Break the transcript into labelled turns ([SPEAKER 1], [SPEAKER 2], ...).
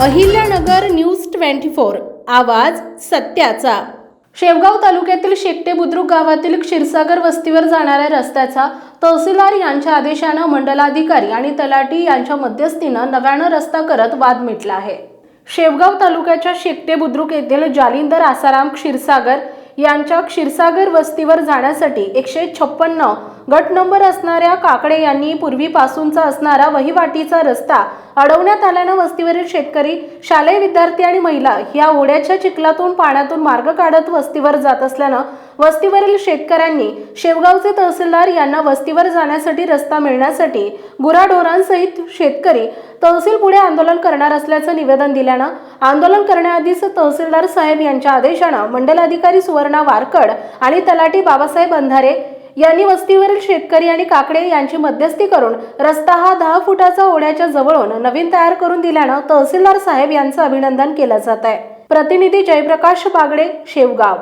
[SPEAKER 1] Ahilyanagar news twenty four आवाज सत्याचा. शेवगाव तालुक्यातील शेकटे बुद्रुक गावातील क्षीरसागर वस्तीवर जाणाऱ्या रस्त्याचा तहसीलदार यांच्या आदेशानं मंडलाधिकारी आणि तलाठी यांच्या मध्यस्थीनं नव्यानं रस्ता करत वाद मिटला आहे. शेवगाव तालुक्याच्या शेकटे बुद्रुक येथील जालिंदर आसाराम क्षीरसागर यांच्या क्षीरसागर वस्तीवर जाण्यासाठी एकशे छप्पन्न गट नंबर असणाऱ्या काकडे यांनी पूर्वीपासूनचा असणारा वहिवाटीचा रस्ता अडवण्यात आल्यानं वस्तीवरील शेतकरी शालेय विद्यार्थी आणि महिला या ओढ्याच्या चिखलातून पाण्यातून मार्ग काढत वस्तीवर जात असल्यानं वस्तीवरील शेतकऱ्यांनी शेवगावचे तहसीलदार यांना वस्तीवर जाण्यासाठी रस्ता मिळण्यासाठी गुराढोरांसहित शेतकरी तहसील पुढे आंदोलन करणार असल्याचं निवेदन दिल्यानं आंदोलन करण्याआधीच तहसीलदार साहेब यांच्या आदेशानं मंडलाधिकारी सुवर्णा वारकड आणि तलाठी बाबासाहेब अंधारे यांनी वस्तीवरील शेतकरी आणि काकडे यांची मध्यस्थी करून रस्ता हा दहा फुटाचा ओढ्याच्या जवळून नवीन तयार करून दिल्यानं तहसीलदार साहेब यांचं अभिनंदन केलं जात आहे. प्रतिनिधी जयप्रकाश बागडे शेवगाव.